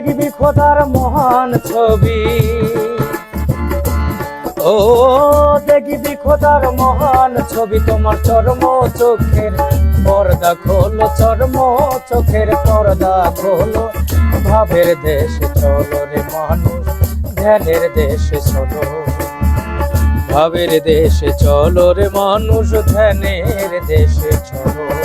দেখবি খোদার মহান ছবি। ও, দেখবি খোদার মহান ছবি, তোমার চর্ম চোখের পর্দা খোলো, চর্ম চোখের পর্দা খোলো। ভাবের দেশে চলো রে মানুষ, ধ্যানের দেশে চলো। ভাবের দেশে চলো রে মানুষ, ধ্যানের দেশে চলো।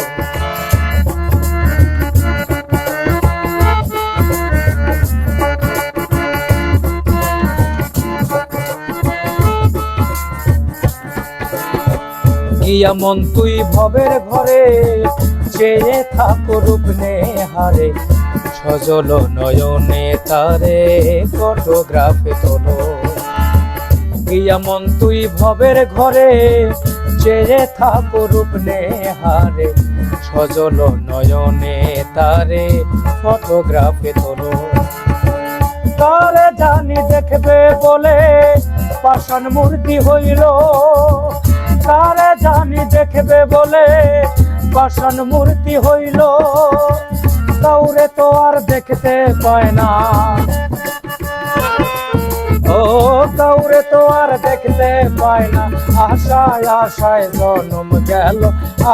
গিয়া মন তুই ভবের ঘরে, চেয়ে থাকো রূপ হারে সজল নয়নে তারে ফটোগ্রাফে তোলো। গিয়া মন তুই ভবের ঘরে, চেয়ে থাকো রূপ হারে সজল নয়নে তারে ফটোগ্রাফে তোলো। তারে জানি দেখবে বলে, পাষাণ মূর্তি হইল, তারে জানি দেখবে বলে পাষাণ মূর্তি হইল। কাউরে তো আর দেখতে পায় না। ও, কাউরে তো আর দেখতে পায় না। আশায় আশায় জনম গেল,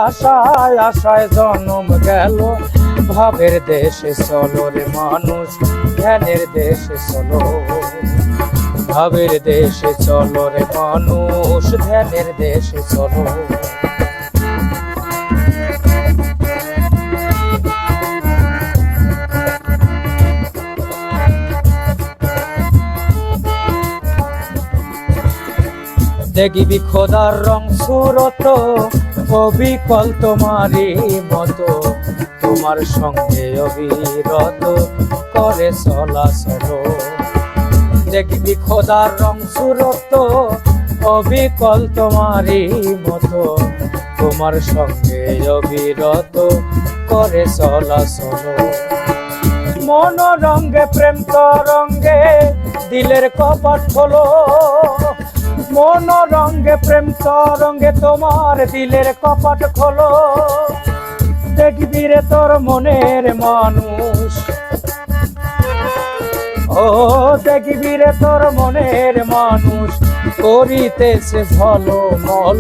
আশায় আশায় জনম গেল। ভাবের দেশে চলো রে মানুষ ধ্যানের দেশে চলো। ভাবের দেশে চলো রে মানুষ, ধ্যানের দেশে চলো। দেখিবি খোদার রং সুরত, অবিকল তোমারই মতো। তোমার সঙ্গে অবিরত করে চলাচল। দেখবি খোদার রং সুরত, অবিকল তোমারই মতো। তোমার সঙ্গে অবিরত করে চলাচল মন রঙ্গে প্রেম তরঙ্গে দিলের কপাট খোলো। মন রঙ্গে প্রেম তরঙ্গে তোমার দিলের কপাট খোলো। দেখবি রে তোর মনের মানুষ ও, দেখবি রে তোর মনের মানুষ। করিতেছে ঝলো মল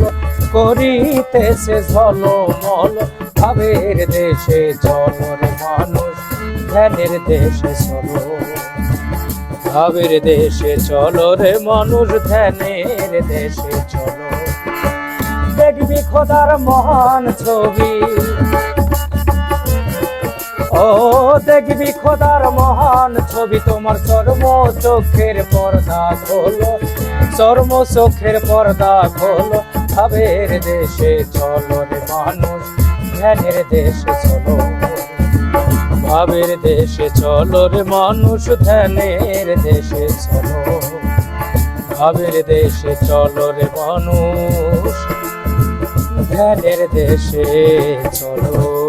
করিতেছে ঝলো মল ভাবের দেশে চলো মানুষ, ধ্যানের দেশে চলো। ভাবের দেশে চলো রে মানুষ, ধ্যানের দেশে চলো। দেখবি খোদার মহান ছবি। দেখবি খোদার মহান ছবি, তোমার চর্ম চোখের পর্দা খোলো। চর্ম চোখের পর্দা খোলো। ভাবের দেশে চলো রে মানুষ ধ্যানের দেশে চলো। ভাবের দেশে চলো রে মানুষ, ধ্যানের দেশে চলো। ভাবের দেশে চলো রে মানুষ ধ্যানের দেশে চলো।